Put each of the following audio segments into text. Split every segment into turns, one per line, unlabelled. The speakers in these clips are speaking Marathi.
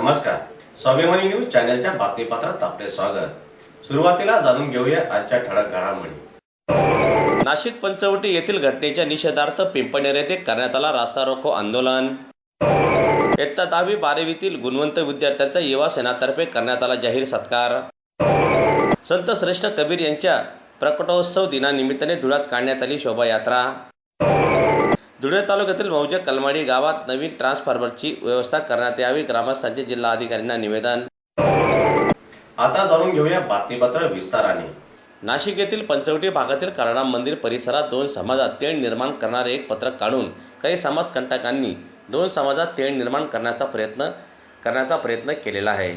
नमस्कार. स्वाभिमानी न्यूज चॅनलच्या बातमीपत्रात आपले स्वागत. सुरुवातीला जाणून घेऊया आजच्या ठळक घडामोडी. नाशिक पंचवटी येथील घटनेच्या निषेधार्थ पिंपणेर येथे करण्यात आला रास्ता रोको आंदोलन. इयत्ता दहावी बारावीतील गुणवंत विद्यार्थ्यांचा युवा सेनातर्फे करण्यात आला जाहीर सत्कार. संत श्रेष्ठ कबीर यांच्या प्रकटोत्सव दिनानिमित्ताने धुळ्यात काढण्यात आली शोभायात्रा. धुळे तालुक्यातील मौजे कलमाडी गावात नवीन ट्रान्सफॉर्मरची व्यवस्था करण्यात यावी. ग्रामस्थांचे जिल्हा अधिकाऱ्यांना निवेदन. आता जाणून घेऊया बातमीपत्र विस्ताराने. नाशिक येथील पंचवटी भागातील कारणाम मंदिर परिसरात दोन समाजात तेढ निर्माण करणारे एक पत्रक काढून काही समाजकंटकांनी दोन समाजात तेढ निर्माण करण्याचा प्रयत्न करण्याचा प्रयत्न केलेला आहे.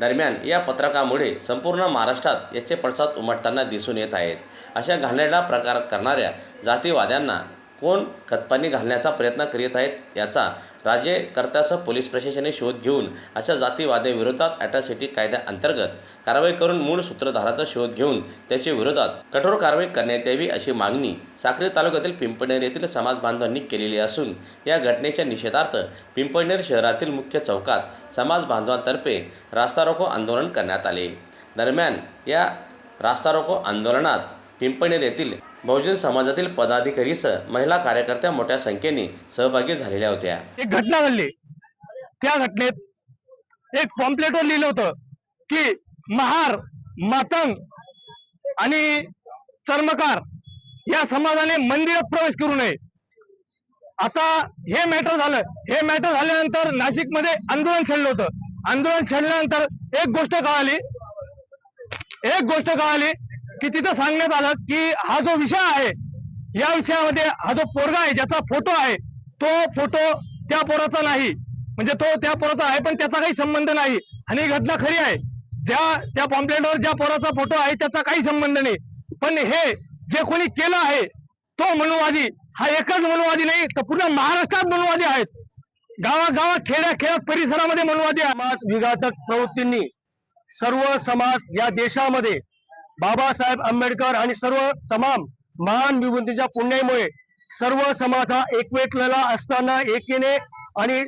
दरम्यान या पत्रकामुळे संपूर्ण महाराष्ट्रात याचे पडसाद उमटताना दिसून येत आहेत. अशा घाणेरडा प्रकार करणाऱ्या जातीवाद्यांना कोण खतपाणी घालण्याचा प्रयत्न करीत आहेत याचा राज्यकर्त्यासह पोलीस प्रशासनाने शोध घेऊन अशा जातीवादाविरोधात ॲट्रॉसिटी कायद्याअंतर्गत कारवाई करून मूळ सूत्रधाराचा शोध घेऊन त्याच्या विरोधात कठोर कारवाई करण्यात यावी अशी मागणी साक्री तालुक्यातील पिंपळनेर येथील समाज बांधवांनी केलेली असून या घटनेच्या निषेधार्थ पिंपळनेर शहरातील मुख्य चौकात समाज बांधवांतर्फे रास्ता रोको आंदोलन करण्यात आले. दरम्यान या रास्ता रोको आंदोलनात पिंपणेर येथील बहुजन समाजातील पदाधिकारीसह महिला कार्यकर्त्या मोठ्या संख्येने सहभागी झालेल्या होत्या.
एक घटना घडली. त्या घटनेत एक पॉम्पलेटवर लिहिलं होतं की महार मातंग आणि चर्मकार या समाजाने मंदिरात प्रवेश करू नये. आता हे मॅटर झालं. हे मॅटर झाल्यानंतर नाशिकमध्ये आंदोलन छेडलं होतं. आंदोलन छेडल्यानंतर एक गोष्ट कळाली. एक गोष्ट कळाली. की तिथं सांगण्यात आलं की हा जो विषय आहे या विषयामध्ये हा जो पोरगा आहे ज्याचा फोटो आहे तो फोटो त्या पोराचा नाही. म्हणजे तो त्या पोराचा आहे पण त्याचा काही संबंध नाही. आणि ही घटना खरी आहे. ज्या त्या पॉम्पलेटवर ज्या पोराचा फोटो आहे त्याचा काही संबंध नाही. पण हे जे कोणी केलं आहे तो मनुवादी हा एकच मनुवादी नाही तर पूर्ण महाराष्ट्रात मनुवादी आहेत. गावागावात खेड्या खेड्यात परिसरामध्ये मनुवादी आहे समाज विघातक प्रवृत्तींनी सर्व समाज या देशामध्ये बाबासाहेब आंबेडकर आणि सर्व तमाम महान विभूतीच्या पुण्यामुळे सर्व समाज हा एकवेटलेला असताना एकीने आणि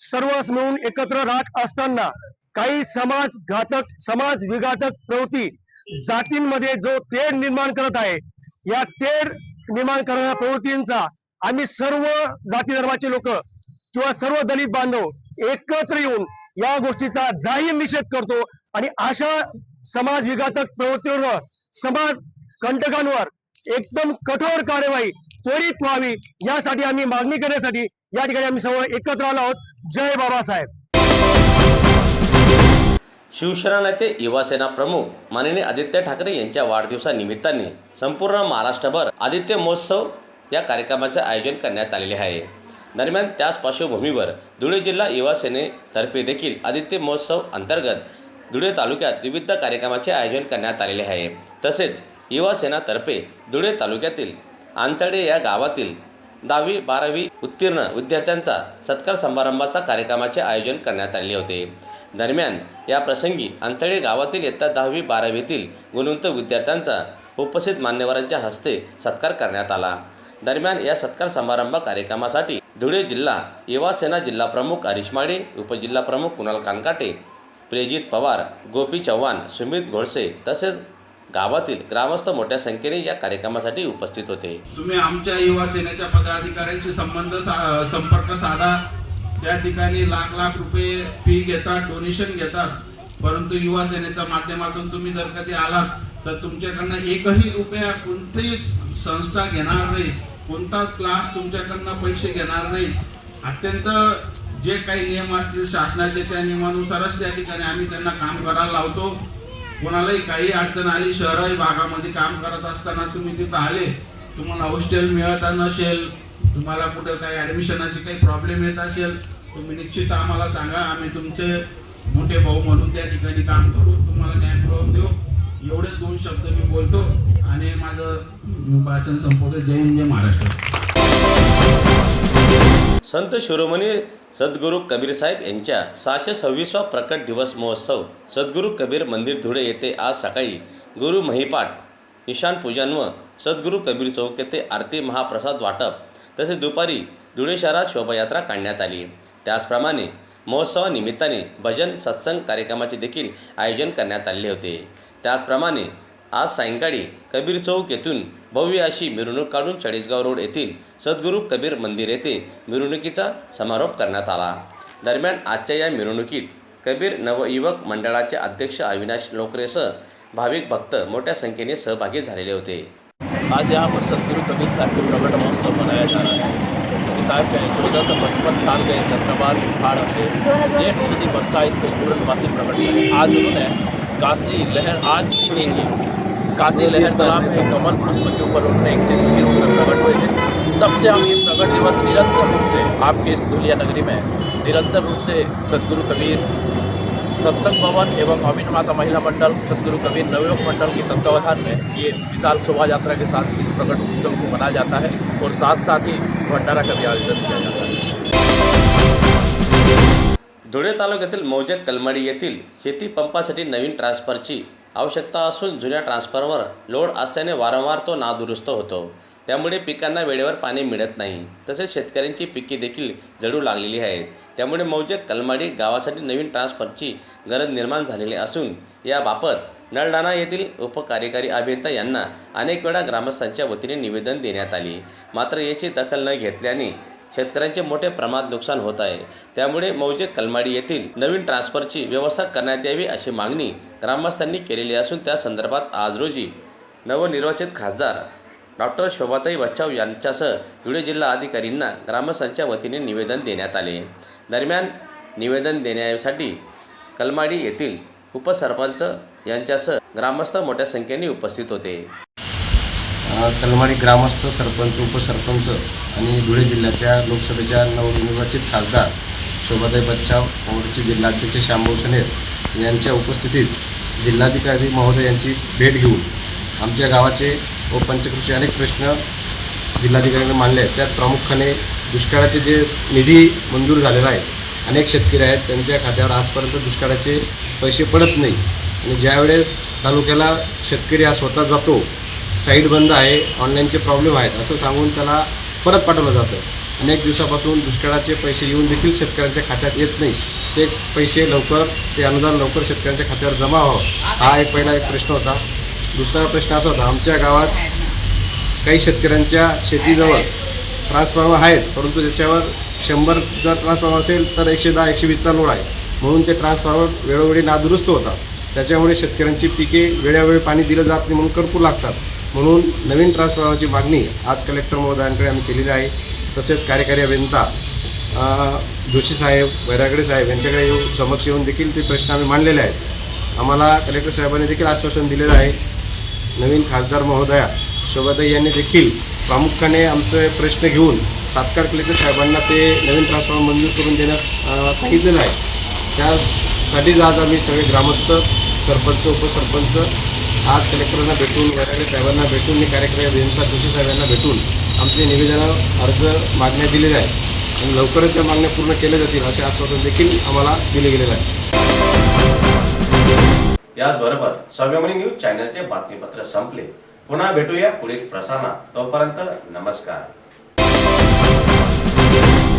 सर्व मिळून एकत्र राहत असताना काही समाज घातक समाज विघातक प्रवृत्ती जातींमध्ये जो तेढ निर्माण करत आहे या तेढ निर्माण करणाऱ्या प्रवृत्तींचा आम्ही सर्व जाती धर्माचे लोक किंवा सर्व दलित बांधव एकत्र येऊन या गोष्टीचा जाहीर निषेध करतो आणि अशा समाज विघातक प्रवृत्तीवर समाज कंटकांवर एकदम कठोर कार्यवाही त्वरित व्हावी यासाठी आम्ही मागणी करण्यासाठी या ठिकाणी आम्ही सर्व एकत्र आलो आहोत. जय बाबासाहेब.
शिवसेना नेते युवासेना प्रमुख माननीय आदित्य ठाकरे यांच्या वाढदिवसानिमित्ताने संपूर्ण महाराष्ट्रभर आदित्य महोत्सव या कार्यक्रमाचे आयोजन करण्यात आलेले आहे. दरम्यान त्याच पार्श्वभूमीवर धुळे जिल्हा युवासेनेतर्फे देखील आदित्य महोत्सव अंतर्गत धुळे तालुक्यात विविध कार्यक्रमाचे आयोजन करण्यात आलेले आहे. तसेच युवा सेनातर्फे धुळे तालुक्यातील आंचाडे या गावातील दहावी बारावी उत्तीर्ण विद्यार्थ्यांचा सत्कार समारंभाचा कार्यक्रमाचे आयोजन करण्यात आले होते. दरम्यान या प्रसंगी अंतळे गावातील इयत्ता दहावी बारावीतील गुणवंत विद्यार्थ्यांचा उपस्थित मान्यवरांच्या हस्ते सत्कार करण्यात आला. दरम्यान या सत्कार समारंभ कार्यक्रमासाठी धुळे जिल्हा युवा सेना जिल्हा प्रमुख हरीश माळे उपजिल्हा प्रमुख कुणाल कानकाटे प्रेजित पवार गोपी चव्हाण सुमित घोडसे तसेच गावातील ग्रामस्थ मोठ्या संख्येने या कार्यक्रमासाठी उपस्थित होते.
तुम्ही आमच्या युवा सेनेच्या पदाधिकाऱ्यांशी संबंध सा- संपर्क साधा. त्या ठिकाणी लाख लाख रुपये फी घेतात डोनेशन घेतात. परंतु युवा सेनेच्या माध्यमातून तुम्ही जर कधी आलात तर तुमच्याकडनं एकही रुपया कोणतीही संस्था घेणार नाही. कोणताच क्लास तुमच्याकडनं पैसे घेणार नाही. अत्यंत जे काही नियम असतील शासनाचे त्या नियमानुसारच त्या ठिकाणी आम्ही त्यांना काम करायला लावतो. कोणालाही काही अडचण आली शहराही भागामध्ये काम करत असताना तुम्ही तिथं आले तुम्हाला हॉस्टेल मिळत नसेल तुम्हाला कुठं काही ॲडमिशनाची काही प्रॉब्लेम येत असेल तुम्ही निश्चित आम्हाला सांगा आम्ही तुमचे मोठे भाऊ म्हणून त्या ठिकाणी काम करू. तुम्हाला काय प्रॉब्लेम देऊ? एवढेच दोन शब्द मी बोलतो. आणि माझं भाषण संपवतो. जय हिंद जय महाराष्ट्र.
संत शिरोमणी सद्गुरू कबीर साहेब यांच्या सहाशे सव्वीसवा प्रकट दिवस महोत्सव सद्गुरू कबीर मंदिर धुळे येथे आज सकाळी गुरु महिपाठ ईशान पूजन व सद्गुरू कबीर चौक येथे आरती महाप्रसाद वाटप तसेच दुपारी धुळे शहरात शोभायात्रा काढण्यात आली. त्याचप्रमाणे महोत्सवानिमित्ताने भजन सत्संग कार्यक्रमाचे देखील आयोजन करण्यात आले होते. त्याचप्रमाणे आज सायंकाळी कबीर चौक येथून भव्य अशी मिरवणूक काढून चाळीसगाव रोड येथील सद्गुरू कबीर मंदिर येथे मिरवणुकीचा समारोप करण्यात आला. दरम्यान आजच्या या मिरवणुकीत कबीर नवयुवक मंडळाचे अध्यक्ष अविनाश लोकरेसह भाविक भक्त मोठ्या संख्येने सहभागी झालेले होते.
आज यहाँ पर सदगुरु कबीर साहब के प्रकट महोत्सव मनाया जा रहा है साहब के चौदह सौ पचपन साल के चंद्रबार पहाड़ से जेठ सुधी बरसाइत को पूर्णवासी प्रकट आज उन्होंने काशी लहर आज की नहीं काशी लहर तालाब से कमल पुष्प के ऊपर उन्होंने एक शिशु के रूप में प्रकट हुए थे तब से हम ये प्रकट दिवस निरंतर रूप से आपके इस दुलिया नगरी में निरंतर रूप से सतगुरु कबीर, सत्संग भवन एवं अमीन माता महिला मंडल सतगुरु कबीर नवयुवक मंडल के तत्वावधान में ये विशाल शोभा यात्रा के साथ इस प्रकट उत्सव को मनाया जाता है और साथ साथ ही भंडारा का भी आयोजन किया जाता है।
धुळे तालुक्यातील मौजे कलमाडी येथील शेती पंपासाठी नवीन ट्रान्सफरची आवश्यकता असून जुन्या ट्रान्सफरवर लोड असल्याने वारंवार तो नादुरुस्त होतो. त्यामुळे पिकांना वेळेवर पाणी मिळत नाही. तसेच शेतकऱ्यांची पिके देखील जळू लागलेली आहेत. त्यामुळे मौजे कलमाडी गावासाठी नवीन ट्रान्सफरची गरज निर्माण झालेली असून याबाबत नळडाणा येथील उपकार्यकारी अभियंता यांना अनेक वेळा ग्रामस्थांच्या वतीने निवेदन देण्यात आले. मात्र याची दखल न घेतल्याने शेतकऱ्यांचे मोठे प्रमाणात नुकसान होत आहे. त्यामुळे मौजे कलमाडी येथील नवीन ट्रान्सफरची व्यवस्था करण्यात यावी अशी मागणी ग्रामस्थांनी केलेली असून त्या संदर्भात आज रोजी नवनिर्वाचित खासदार डॉक्टर शोभाताई बच्चाव यांच्यासह धुळे जिल्हा अधिकारींना ग्रामस्थांच्या वतीने निवेदन देण्यात आले. दरम्यान निवेदन देण्यासाठी कलमाडी येथील उपसरपंच यांच्यासह ग्रामस्थ मोठ्या संख्येने उपस्थित होते.
अ, कलमाडी ग्रामस्थ सरपंच उपसरपंच आणि धुळे जिल्ह्याच्या लोकसभेच्या नवनिर्वाचित खासदार शोभाताई बच्चाव काँग्रेसचे जिल्हाध्यक्ष श्यामभाऊ सनेर यांच्या उपस्थितीत जिल्हाधिकारी महोदय यांची भेट घेऊन आमच्या गावाचे व पंचकृषी अनेक प्रश्न जिल्हाधिकाऱ्यांनी मांडले आहेत. त्यात प्रामुख्याने दुष्काळाचे जे निधी मंजूर झालेला आहे अनेक शेतकरी आहेत त्यांच्या खात्यावर आजपर्यंत दुष्काळाचे पैसे पडत नाही. आणि ज्यावेळेस तालुक्याला शेतकरी हा स्वतः जातो साईट बंद आहे ऑनलाईनचे प्रॉब्लेम आहेत असं सांगून त्याला परत पाठवलं जातं. अनेक दिवसापासून दुष्काळाचे पैसे येऊन देखील शेतकऱ्यांच्या खात्यात येत नाही. ते पैसे लवकर ते अनुदान लवकर शेतकऱ्यांच्या खात्यावर जमा व्हावं. हा एक पहिला एक प्रश्न होता. दुसरा प्रश्न असा होता आमच्या गावात काही शेतकऱ्यांच्या शेतीजवळ ट्रान्सफॉर्मर आहेत परंतु त्याच्यावर शंभर जर ट्रान्सफॉर्मर असेल तर एकशे दहा एकशे वीसचा लोड आहे. म्हणून ते ट्रान्सफॉर्मर वेळोवेळी नादुरुस्त होतात. त्याच्यामुळे शेतकऱ्यांची पिके वेळोवेळी पाणी दिलं जात नाही म्हणून करपू लागतात. म्हणून नवीन ट्रान्सफॉर्मरची मागणी आज कलेक्टर महोदयांकडे आम्ही केलेली आहे. तसेच कार्यकारी अभियंता जोशी साहेब वैरागडे साहेब यांच्याकडे येऊन समक्ष येऊन देखील ते प्रश्न आम्ही मांडलेले आहेत. आम्हाला कलेक्टर साहेबांनी देखील आश्वासन दिलेलं आहे. नवीन खासदार महोदया शोभाताई यांनी देखील प्रामुख्याने आमचे प्रश्न घेऊन तात्काळ कलेक्टर साहेबांना ते नवीन ट्रान्सफॉर्मर मंजूर करून देण्यास सांगितलेलं आहे. त्यासाठीच आज आम्ही सगळे ग्रामस्थ सरपंच उपसरपंच आज कलेक्टरांना भेटून वैरागे साहेबांना भेटून आणि कार्यकारी अभियंता जोशी साहेबांना भेटून आमचे निवेदनं अर्ज मागण्या दिलेल्या आहेत. आणि लवकरच त्या मागण्या पूर्ण केल्या जातील असे आश्वासन देखील आम्हाला दिले गेलेलं आहे.
याचबरोबर स्वाभिमानी न्यूज चॅनलचे बातमीपत्र संपले. पुन्हा भेटूया पुढील प्रसारणात. तोपर्यंत नमस्कार.